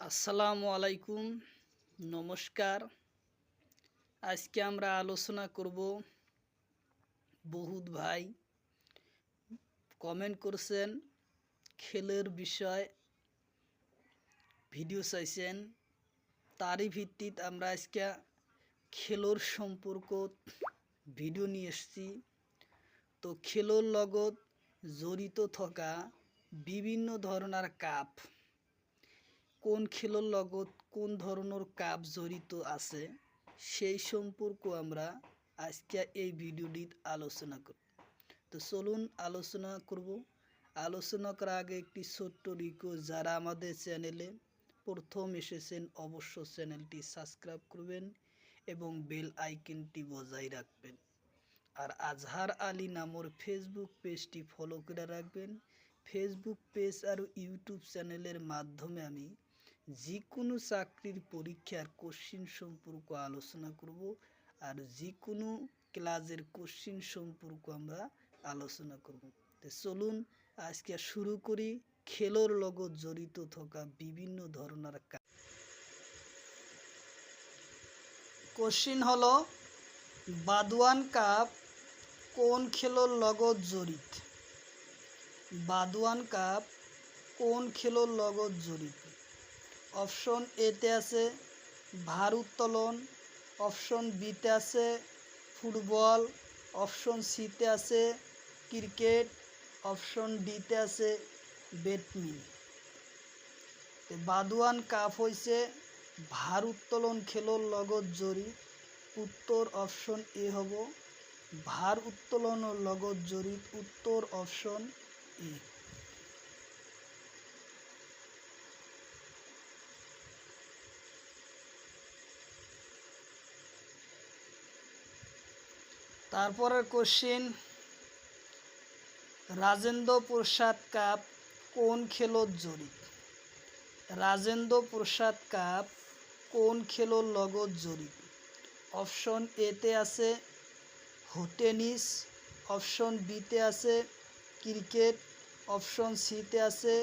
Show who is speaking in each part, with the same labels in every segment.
Speaker 1: আসসালামু আলাইকুম, নমস্কার। আজকে আমরা আলোচনা করব বহুত ভাই কমেন্ট করছেন, খেলের বিষয় ভিডিও চাইছেন। তারই ভিত্তিত আমরা আজকে খেলোর সম্পর্ক ভিডিও নিয়ে এসেছি। তো খেলোর লগত জড়িত থকা বিভিন্ন ধরনের কাপ কোন খেলোর লগত কোন ধরনের কাপ জড়িত আছে, সেই সম্পর্ক আমরা আজকে এই ভিডিওটিতে আলোচনা করব। তো চলুন আলোচনা করব। আলোচনা করার আগে একটি ছোট্ট রিকোয়েস্ট যারা আমাদের চ্যানেলে প্রথম এসেছেন অবশ্য চ্যানেলটি সাবস্ক্রাইব করবেন এবং বেল আইকনটি বজায় রাখবেন। আর আজহার আলী নামর ফেসবুক পেজটি ফলো করে রাখবেন। ফেসবুক পেজ আর ইউটিউব চ্যানেলের মাধ্যমে আমি যে কোনো চাকরির পরীক্ষার কোশ্চিন সম্পর্ক আলোচনা করব আর যে কোনো ক্লাসের কোশ্চিন সম্পর্ক আমরা আলোচনা করব। তো চলুন আজকে শুরু করি। খেলোর লগত জড়িত থাকা বিভিন্ন ধরনের কাজ কোশ্চিন হলো, বাদওয়ান কাপ কোন খেলোর লগত জড়িত? বাদওয়ান কাপ কোন খেলোর লগত জড়িত? অপশন এতে আছে ভার উত্তোলন, অপশন বিতে আছে ফুটবল, অপশন সিতে আছে ক্রিকেট, অপশন ডিতে আছে ব্যাডমিন। বাদুয়ান কাপ হয়েছে ভার উত্তোলন খেলোর লগত জড়িত উত্তর অপশন এ হব, ভার উত্তোলনের লগত জড়িত উত্তর অপশন এ। তারপরের কোশ্চিন রাজেন্দ্র প্রসাদ কাপ কোন খেলোর জড়িত? রাজেন্দ্র প্রসাদ কাপ কোন খেলোর লগত জড়িত? অপশন এতে আছে টেনিস অপশন বিতে আছে ক্রিকেট অপশন সিতে আছে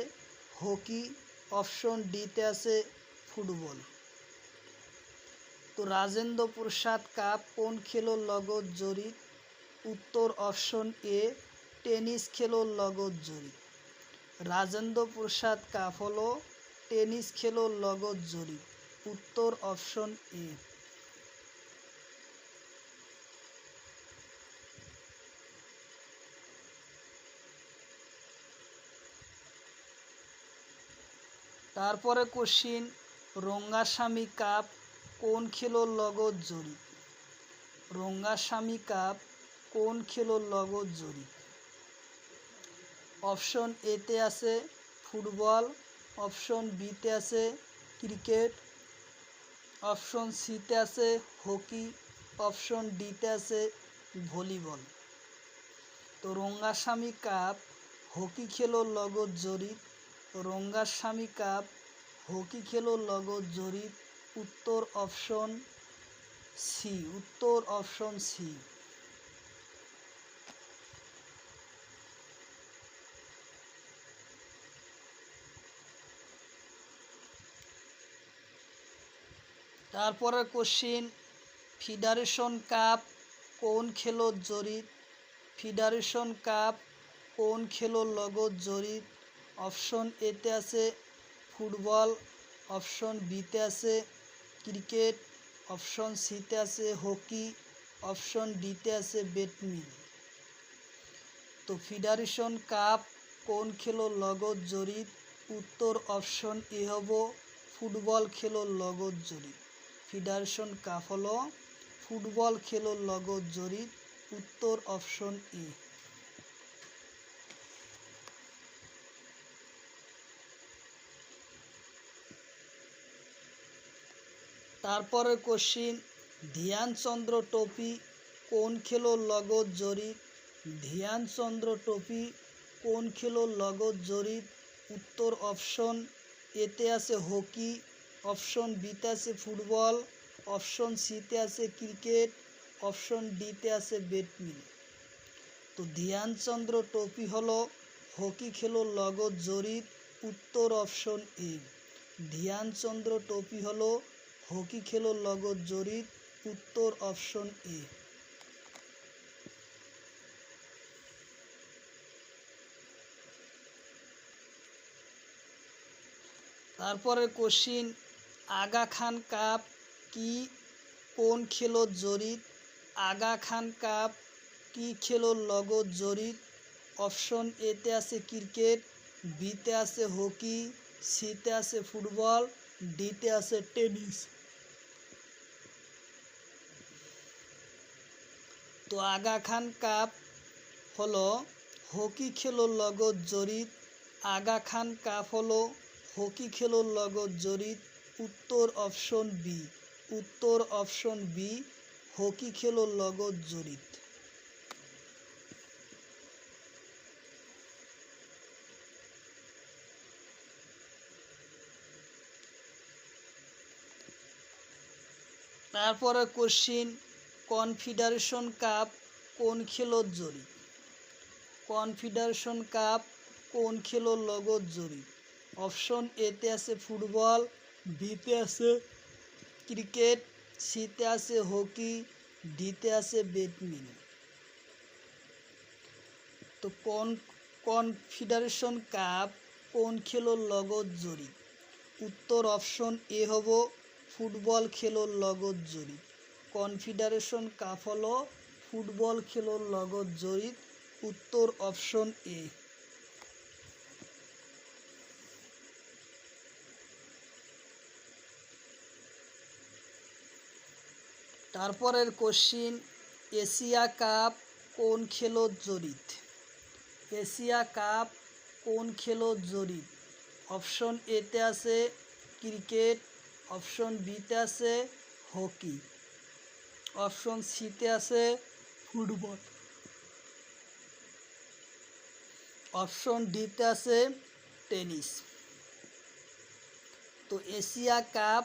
Speaker 1: হকি অপশন ডিতে আছে ফুটবল। তো রাজেন্দ্র প্রসাদ কাপ কোন খেলোর লগত জড়িত? উত্তর অপশন এ, টেনিস খেলোর লগত জড়িত। রাজেন্দ্র প্রসাদ কাপ হলো টেনিস খেলোর লগত জড়িত। উত্তর অপশন এ। তারপরে কোশ্চিন রঙ্গাস্বামী কাপ কোন খেলোর লগত জড়িত? রঙ্গাস্বামী কাপ কোন খেলোর লগত জড়িত? অপশন এতে আছে ফুটবল, অপশন বিতে আছে ক্রিকেট, অপশন সিতে আছে হকি, অপশন ডিতে আছে ভলিবল। তো রঙ্গাস্বামী কাপ, হকি খেলোর লগত জড়িত। রঙ্গাস্বামী কাপ, হকি খেলোর লগত জড়িত। উত্তর অপশন সি উত্তর অপশন সি তারপরে কোশ্চিন ফেডারেশন কাপ কোন খেলোর জড়িত ফেডারেশন কাপ কোন খেলোর লগত জড়িত অপশন এতে আছে ফুটবল অপশন বিতে আছে ক্রিকেট অপশন সিতে আছে হকি অপশন ডিতে আছে ব্যাডমিন তো ফেডারেশন কাপ কোন খেলোর লগত জড়িত উত্তর অপশন এ হব ফুটবল খেলোর লগত জড়িত ফেডারেশন কাপ হলো ফুটবল খেলোর লগত জড়িত উত্তর অপশন ই তারপরে কোশ্চিন ধ্যানচন্দ্র ট্রফি কোন খেলোর লগত জড়িত? ধ্যানচন্দ্র ট্রফি কোন খেলোর লগত জড়িত? উত্তর অপশন এতে আছে হকি অপশন বিতে আছে ফুটবল, অপশন সিতে আছে ক্রিকেট, অপশন ডিতে আছে ব্যাডমিন তো ধ্যানচন্দ্র ট্রফি হলো হকি খেলোর লগত জড়িত উত্তর অপশন এ ধ্যানচন্দ্র ট্রফি হলো হকি খেলোর লগত জড়িত উত্তর অপশন এ তারপরে কোশ্চিন আগা খান কাপ কি কোন খেলোর জড়িত আগা খান কাপ কি খেলোর লগত জড়িত অপশন এতে আছে ক্রিকেট, বিতে আছে হকি, সিতে আছে ফুটবল, ডিতে আছে টেনিস। তো আগা খান কাপ হলো হকি খেলোর লগত জড়িত আগা খান কাপ হলো হকি খেলোর লগত জড়িত উত্তর অপশন বি। উত্তর অপশন বি, হকি খেলোর লগত জড়িত। তারপরে কোশ্চিন কনফেডারেশন কাপ কোন খেলোর জড়িত? কনফেডারেশন কাপ কোন খেলোর লগত জড়িত? অপশন এতে আছে ফুটবল বিতে আছে ক্রিকেট, সিতে আছে হকি, ডিতে আছে ব্যাডমিন্টন। তো কোন কনফেডারেশন কাপ কোন খেলোর লগত জড়িত? উত্তর অপশন এ হব ফুটবল খেলোর লগত জড়িত। কনফেডারেশন কাপ হলো ফুটবল খেলোর লগত জড়িত? উত্তর অপশন এ। তারপরের কোশ্চিন এশিয়া কাপ কোন খেলোর জড়িত এশিয়া কাপ কোন খেলোর জড়িত অপশন এতে আছে ক্রিকেট অপশন বিতে আছে হকি অপশন সিতে আছে ফুটবল অপশন ডিতে আছে টেনিস তো এশিয়া কাপ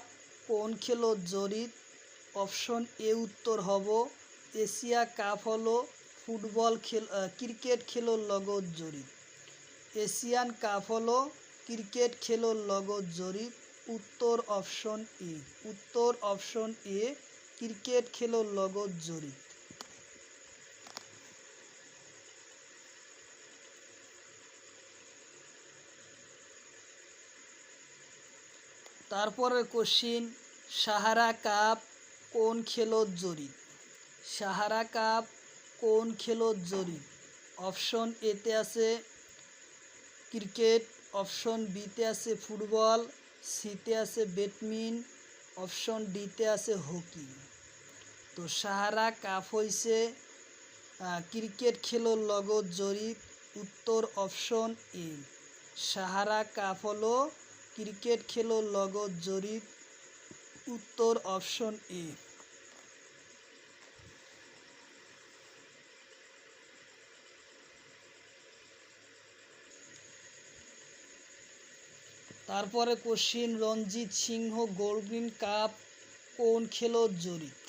Speaker 1: কোন খেলোর জড়িত অপশন এ উত্তর হব, এশিয়া কাপ হলো ফুটবল খেল ক্রিকেট খেলোর লগত জড়িত। এশিয়ান কাপ হলো ক্রিকেট খেলোর লগত জড়িত। উত্তর অপশন এ উত্তর অপশন এ, ক্রিকেট খেলোর লগত জড়িত। তারপরে কোশ্চিন সাহারা কাপ কোন খেলত জড়িত সাহারা কাপ কোন খেলত জড়িত অপশন এতে আছে ক্রিকেট, অপশন বিতে আছে ফুটবল, সিতে আছে ব্যাডমিন, অপশন ডিতে আছে হকি। তো সাহারা কাপ হইছে ক্রিকেট খেলোর লগত জড়িত উত্তর অপশন এ। সাহারা কাপ হলো ক্রিকেট খেলোর লগত জড়িত উত্তর অপশন এ। তারপরে question Ranjit Singh golden cup কোন খেলোর জড়িত?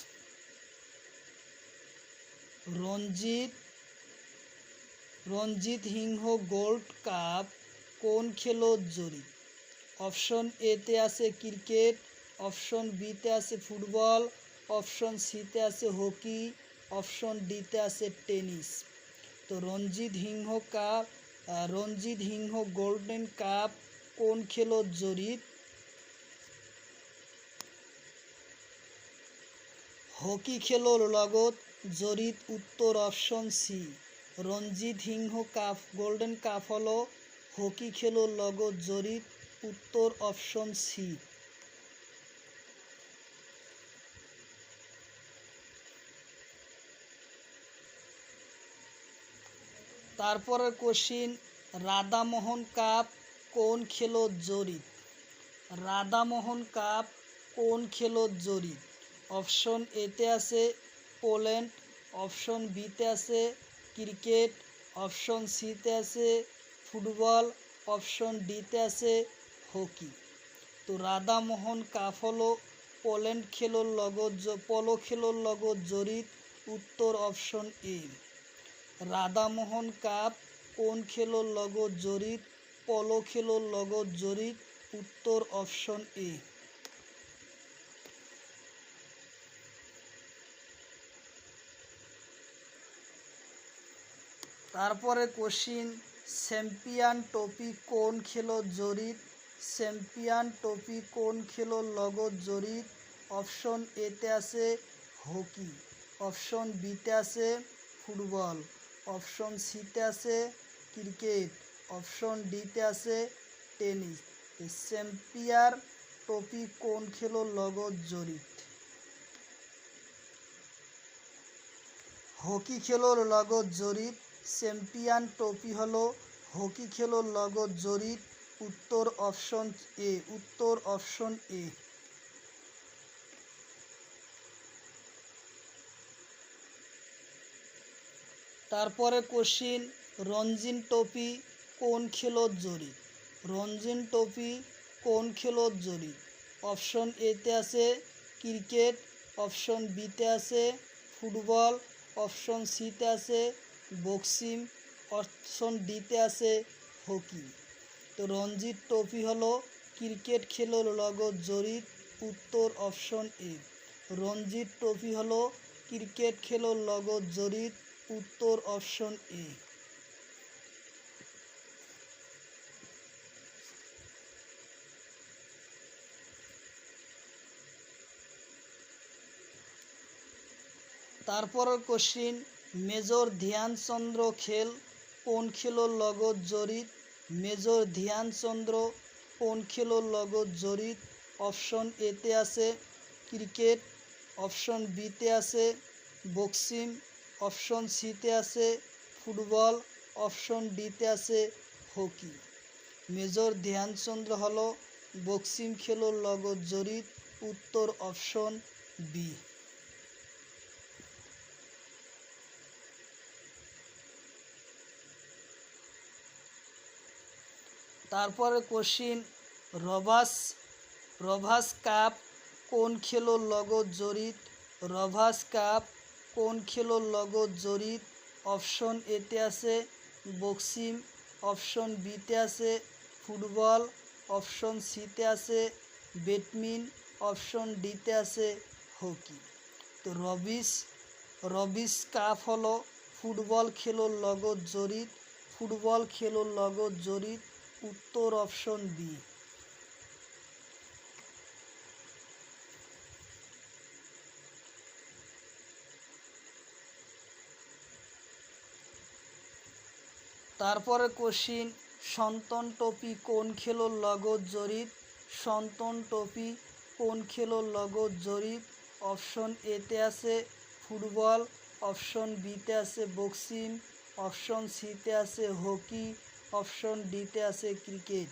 Speaker 1: রঞ্জিত রঞ্জিত সিংহ গোল্ড কাপ কোন খেলোর জড়িত? অপশন এতে আছে ক্রিকেট অপশন বিতে আছে ফুটবল, অপশন সিতে আছে হকি, অপশন ডিতে আছে টেনিস। তো Ranjit Singh cup Ranjit Singh golden cup কোন খেলোর জড়িত হকি খেলোর লগত জড়িত উত্তর option C Ranjit Singh cup, golden cup হলো হকি খেলোর লগত জড়িত উত্তর অপশন সি তারপরে কোশ্চিন রাধামোহন কাপ কোন খেলোর জড়িত রাধামোহন কাপ কোন খেলোর জড়িত অপশন এতে আছে পোল্যান্ড অপশন বিতে আছে ক্রিকেট অপশন সিতে আছে ফুটবল অপশন ডিতে আছে হকি তো রাধামোহন কাপ হলো পোল্যান্ড খেলোর লগত পলো খেলোর লগত জড়িত উত্তর অপশন এ রাধামোহন কাপ, কোন খেলোর লগত জড়িত পলো খেলোর লগত জড়িত উত্তর অপশন এ। তারপরে কোশ্চিন চ্যাম্পিয়ন ট্রফি কোন খেলো জড়িত চ্যাম্পিয়ন ট্রফি কোন খেলো লগত জড়িত অপশন এতে আছে হকি, অপশন বিতে আছে ফুটবল। অপশন সিতে আছে ক্রিকেট, অপশন ডিতে আছে টেনিস। চ্যাম্পিয়ন ট্রফি কোন খেলো লগত জড়িত? হকি খেলোর লগত জড়িত চ্যাম্পিয়ন ট্রফি হল হকি খেলোর লগত জড়িত, উত্তর অপশন এ উত্তর অপশন এ তারপরে কোশ্চিন, রঞ্জিন ট্রফি কোন খেলোর জড়িত রঞ্জিন ট্রফি কোন খেলোর জড়িত অপশন এতে আছে ক্রিকেট, অপশন বিতে আছে ফুটবল, অপশন সিতে আছে বক্সিং, অপশন ডিতে আছে হকি। তো রঞ্জিত ট্রফি হলো ক্রিকেট খেলোর লগত জড়িত উত্তর অপশন এ রঞ্জিত ট্রফি হলো ক্রিকেট খেলোর লগত জড়িত উত্তর অপশন এ। তারপরের কোশ্চিন মেজর ধ্যানচন্দ্র খেল কোন খেলোর লগত জড়িত? মেজর ধ্যানচন্দ্র কোন খেলোর লগত জড়িত? অপশন এতে আছে ক্রিকেট অপশন বিতে আছে, বক্সিং। অপশন সিতে আছে ফুটবল, অপশন ডিতে আছে হকি। মেজর ধ্যানচন্দ্র হল বক্সিং খেলোর লগত জড়িত। উত্তর অপশন বি তারপরে কোশ্চিন রভাস রভাস কাপ কোন খেলোর লগত জড়িত? রভাস কাপ কোন খেলোর লগত জড়িত? অপশন এতে আছে বক্সিং, অপশন বিতে আছে ফুটবল, অপশন সিতে আছে ব্যাডমিন অপশন ডিতে আছে হকি। তো রবিস রবিস কাপ হলো ফুটবল খেলোর লগত জড়িত, ফুটবল খেলোর লগত জড়িত, উত্তর অপশন বি তারপরে কোশ্চিন, সন্তান টপি কোন খেলোর লগত জড়িত সন্তান টপি কোন খেলোর লগত জড়িত অপশন এতে আছে ফুটবল, অপশন বিতে আছে বক্সিং, অপশন সিতে আছে হকি, অপশন ডিতে আছে ক্রিকেট।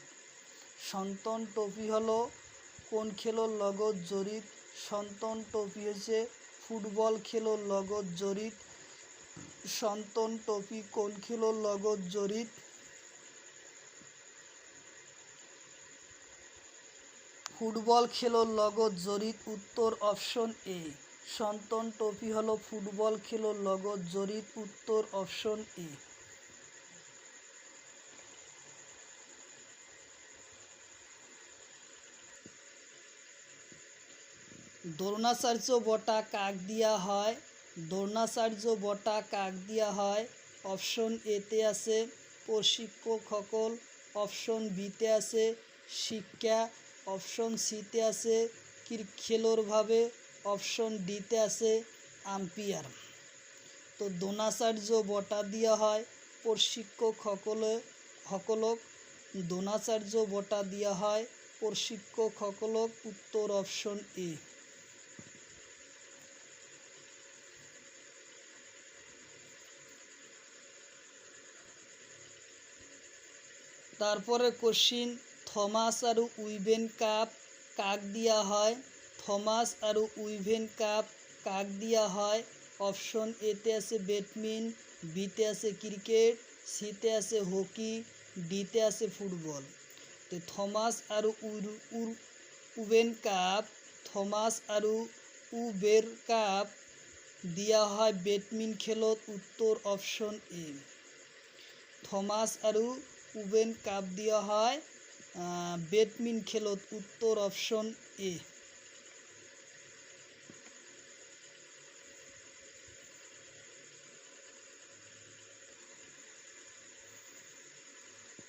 Speaker 1: সন্তান টপি হলো কোন খেলোর লগত জড়িত সন্তান টপি হচ্ছে ফুটবল খেলোর লগত জড়িত সন্তান টপি কোন খেলোর লগত জড়িত? ফুটবল খেলোর লগত জড়িত উত্তর অপশন এ সন্তান টপি হলো ফুটবল খেলোর লগত জড়িত উত্তর অপশন এ দ্রোণাচার্য বটা কাক দিয়া হয়? দ্রোণাচার্য বটা কাক দিয়া হয়। অপশন এতে আছে প্রশিক্ষকসকল অপশন বিতে আছে, শিক্ষা। অপশন সিতে আছে খেলোরভাবে অপশন ডিতে আছে, আম্পিয়ার। তো দ্রোণাচার্য বটা দিয়া হয়, প্রশিক্ষক সকলে, সকলক। দ্রোণাচার্য বটা দিয়া হয়, প্রশিক্ষক সকলক। উত্তর অপশন এ। তারপরে কোশ্চিন, থমাস আর উইভেন কাপ, কাক দিয়া হয়? থমাস আর উইভেন কাপ, কাক দিয়া হয়? অপশন এতে আছে ব্যাডমিন বিতে আছে ক্রিকেট সিতে আছে হকি ডিতে আছে ফুটবল। তো থমাস আর উবেন কাপ, থমাস আর উবের কাপ দিয়া হয় ব্যাডমিন খেলত উত্তর অপশন এ। থমাস আৰু উবেন কাপ দেওয়া হয় বেটমিন খেলত উত্তর অপশন এ।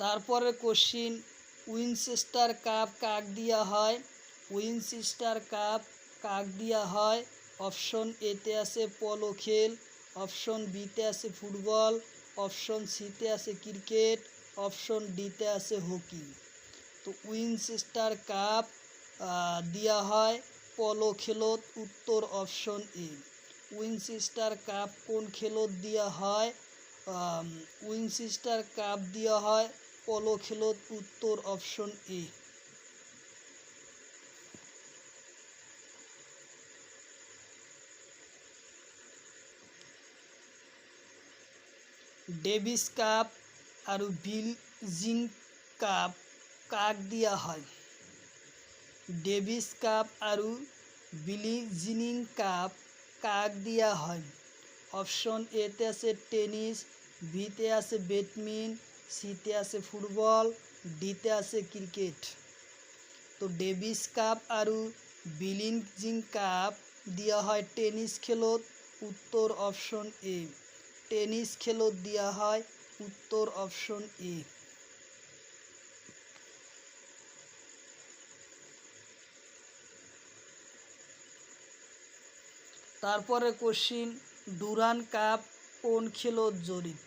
Speaker 1: তারপরে কোশ্চিন উইনচেস্টার কাপ কাক দিয়া হয়? উইনচেস্টার কাপ কাক দিয়া হয়? অপশন এতে আছে পলো খেল, অপশন বিতে আছে ফুটবল, অপশন সিতে আছে ক্রিকেট অপশন ডিতে আছে হকি। তো উইনচেস্টার কাপ দেওয়া হয় পলো খেলত উত্তর অপশন এ। উইনচেস্টার কাপ কোন খেলত দেওয়া হয়? উইনচেস্টার কাপ দেওয়া হয় পলো খেলত উত্তর অপশন এ। ডেভিস কাপ আৰু বিলজিং কাপ, কাক দিয়া হয়। ডেভিস কাপ আৰু বিলিজিনিং কাপ, কাক দিয়া হয়। অপশন এতে আছে টেনিস বিতে আছে ব্যাডমিন সিতে আছে ফুটবল ডিতে আছে ক্রিকেট। তো ডেভিস কাপ আৰু বিলিজিং কাপ দিয়া হয় টেনিস খেলত। উত্তর অপশন এ, টেনিস খেলত দিয়া হয় উত্তর অপশন এ। তারপরে কোশ্চিন ডুরান কাপ কোন খেলত জড়িত?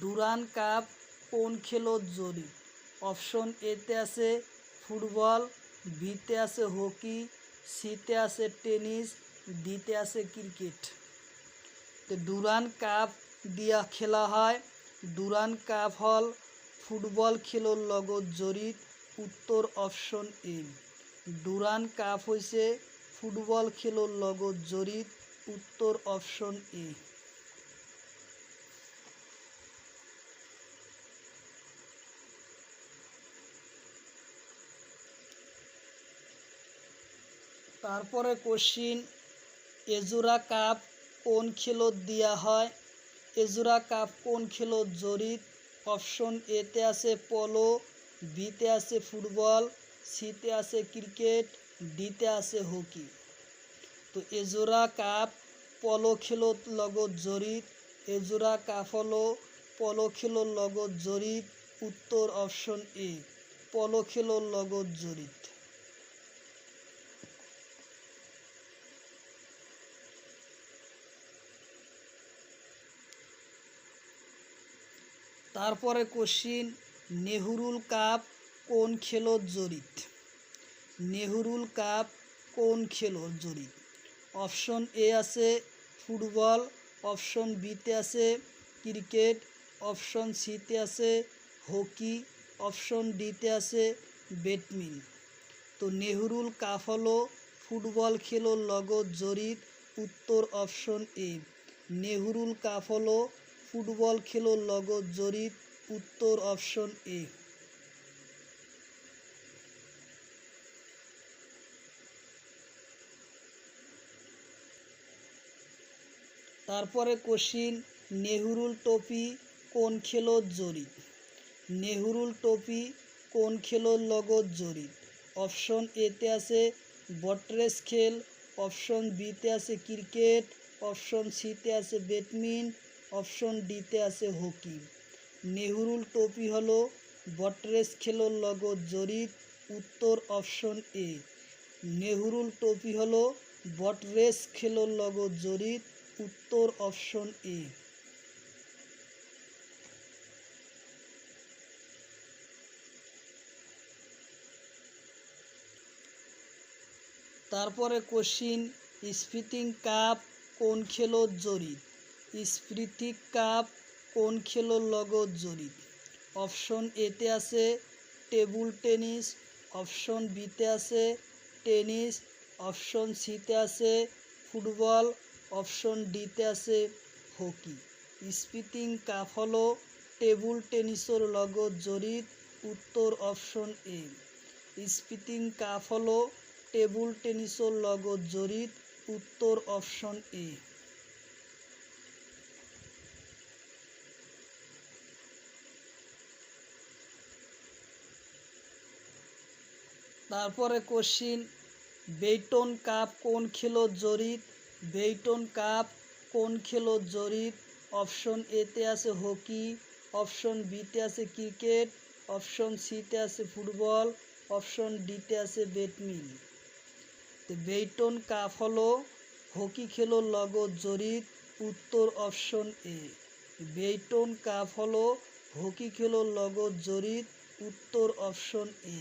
Speaker 1: ডুরান কাপ কোন খেলত জড়িত? অপশন এতে আছে ফুটবল বিতে আছে হকি সিতে আছে টেনিস ডিতে আছে ক্রিকেট। তো ডুরান কাপ দিয়া খেলা হয় ডুরান কাপ হল, ফুটবল খেলোর লগত জড়িত। উত্তর অপশন এ। ডুরান কাপ হয়েছে ফুটবল খেলোর লগত জড়িত। উত্তর অপশন এ। তারপরে কোশ্চিন এজোরা কাপ কোন খেলত দিয়া হয়? এজোরা কাপ কোন খেলত জড়িত অপশন এতে আছে পলো, বিতে আছে ফুটবল, সিতে আছে ক্রিকেট, ডিতে আছে হকি। তো এজোরা কাপ, পলো খেলত লগত জড়িত এজোরা কাপ হলো পলো খেলোর লগত জড়িত উত্তর অপশন এ, পলো খেলোর লগত জড়িত তারপরে কোশ্চিন, নেহরুল কাপ কোন খেলত জড়িত নেহরুল কাপ কোন খেলত জড়িত অপশন এ আছে ফুটবল, অপশন বিতে আছে ক্রিকেট, অপশন সিতে আছে হকি, অপশন ডিতে আছে ব্যাডমিন। তো নেহরুল কাপ হলো ফুটবল খেলোর লগত জড়িত উত্তর অপশন এ। নেহরুল কাপ হলো ফুটবল খেলোর লগত জড়িত উত্তর অপশন এ। তারপরে কোশ্চিন নেহরুল টপি কোন খেলত জড়িত নেহরুল টপি কোন খেলোর লগত জড়িত অপশন এতে আছে বটরেস খেল, অপশন বিতে আছে ক্রিকেট, অপশন সিতে আছে ব্যাডমিন অপশন ডিতে আছে হকি নেহরুল টপি হলো বটরেস খেলোর লগত জড়িত উত্তর অপশন এ। নেহরুল টপি হলো বটরেস খেলোর লগত জড়িত উত্তর অপশন এ। তারপরে কোশ্চিন স্পিটিং কাপ কোন খেলত জড়িত স্পিটিক কাপ কোন খেলোর লগত জড়িত? অপশন এতে আছে টেবুল টেনিস, অপশন বিতে আছে টেনিস, অপশন সিতে আছে ফুটবল, অপশন ডিতে আছে হকি। স্পিটিং কাপ হলো টেবুল টেনিসের লগত জড়িত উত্তর অপশন এ। স্পিটিং কাপ হলো টেবুল টেনিসের লগত জড়িত উত্তর অপশন এ। তারপরে কোশ্চিন, বেইটন কাপ কোন খেলো জরিত বেইটন কাপ কোন খেলো জরিত অপশন এতে আছে হকি, অপশন বিতে আছে ক্রিকেট, অপশন সিতে আছে ফুটবল, অপশন ডিতে আছে ব্যাডমিন। তো বেইটন কাপ হলো হকি খেলোর লগত জড়িত উত্তর অপশন এ বেইটন কাপ হলো হকি খেলোর লগত জড়িত উত্তর অপশন এ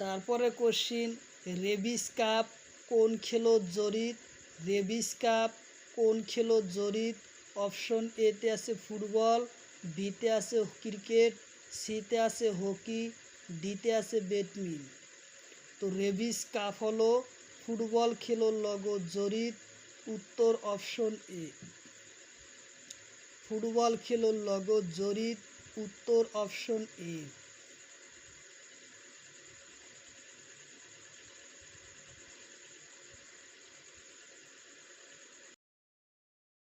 Speaker 1: তারপরে কোশ্চিন রেবিস কাপ কোন খেলো জড়িত রেবিস কাপ কোন খেলো জড়িত অপশন এতে আছে ফুটবল বিতে আছে ক্রিকেট সিতে আছে হকি ডিতে আছে ব্যাডমিন তো রেবিস কাপ হলো ফুটবল খেলোর লগত জড়িত উত্তর অপশন এ ফুটবল খেলোর লগত জড়িত উত্তর অপশন এ